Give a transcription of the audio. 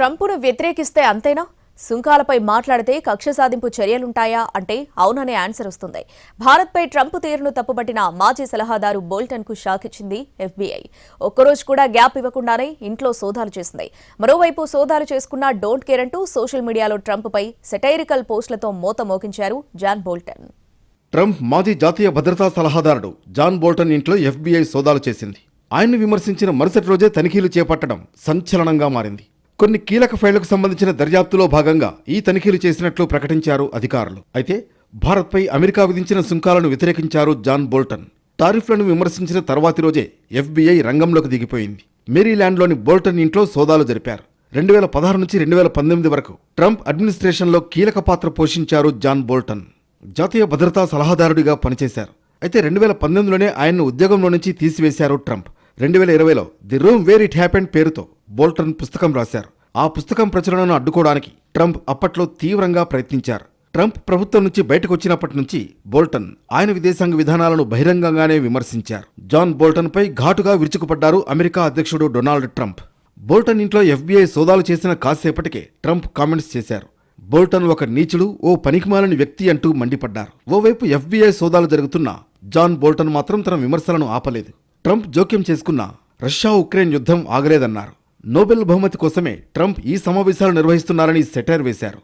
ట్రంప్ను వ్యతిరేకిస్తే అంతేనా? సుంకాలపై మాట్లాడితే కక్ష సాధింపు చర్యలుంటాయా అంటే అవుననే ఆన్సర్ వస్తుంది. భారత్పై ట్రంప్ తీరును తప్పుపట్టిన మాజీ సలహాదారు బోల్టన్కు షాక్ ఇచ్చింది ఎఫ్బీఐ. ఒక్కరోజు కూడా గ్యాప్ ఇవ్వకుండానే ఇంట్లో సోదాలు చేసింది. మరోవైపు సోదాలు చేసుకున్న డోంట్ కేర్ అంటూ సోషల్ మీడియాలో ట్రంప్పై సెటైరికల్ పోస్టులతో మోత మోగించారు జాన్ బోల్టన్. ట్రంప్ మాజీ జాతీయ భద్రతా సలహాదారుడు జాన్ బోల్టన్ ఇంట్లో ఎఫ్బీఐ సోదాలు చేసింది. ఆయన్ను విమర్శించిన మరుసటి రోజే తనిఖీలు చేపట్టడం సంచలనంగా మారింది. కొన్ని కీలక ఫైళ్ళకు సంబంధించిన దర్యాప్తులో భాగంగా ఈ తనిఖీలు చేసినట్లు ప్రకటించారు అధికారులు. అయితే భారత్పై అమెరికా విధించిన సుంకాలను వ్యతిరేకించారు జాన్ బోల్టన్. టారిఫ్లను విమర్శించిన తర్వాతి రోజే ఎఫ్బీఐ రంగంలోకి దిగిపోయింది. మేరీల్యాండ్లోని బోల్టన్ ఇంట్లో సోదాలు జరిపారు. రెండు వేల పదహారు నుంచి రెండు వేల పంతొమ్మిది వరకు ట్రంప్ అడ్మినిస్ట్రేషన్లో కీలక పాత్ర పోషించారు జాన్ బోల్టన్. జాతీయ భద్రతా సలహాదారుడిగా పనిచేశారు. అయితే రెండు వేల పంతొమ్మిదిలోనే ఆయన్ను ఉద్యోగంలో నుంచి తీసివేశారు ట్రంప్. రెండు వేల ఇరవైలో the room where it happened పేరుతో బోల్టన్ పుస్తకం రాశారు. ఆ పుస్తకం ప్రచురణను అడ్డుకోవడానికి ట్రంప్ అప్పట్లో తీవ్రంగా ప్రయత్నించారు. ట్రంప్ ప్రభుత్వం నుంచి బయటకు వచ్చినప్పటి నుంచి బోల్టన్ ఆయన విదేశాంగ విధానాలను బహిరంగంగానే విమర్శించారు. జాన్ బోల్టన్పై ఘాటుగా విరుచుకుపడ్డారు అమెరికా అధ్యక్షుడు డొనాల్డ్ ట్రంప్. బోల్టన్ ఇంట్లో ఎఫ్బీఐ సోదాలు చేసిన కాసేపటికే ట్రంప్ కామెంట్స్ చేశారు. బోల్టన్ ఒక నీచుడు ఓ పనికిమాలని వ్యక్తి అంటూ మండిపడ్డారు. ఓవైపు ఎఫ్బీఐ సోదాలు జరుగుతున్నా జాన్ బోల్టన్ మాత్రం తన విమర్శలను ఆపలేదు. ట్రంప్ జోక్యం చేసుకున్న రష్యా ఉక్రెయిన్ యుద్ధం ఆగలేదన్నారు. నోబెల్ బహుమతి కోసమే ట్రంప్ ఈ సమావేశాలు నిర్వహిస్తున్నారని సెటైర్ వేశారు.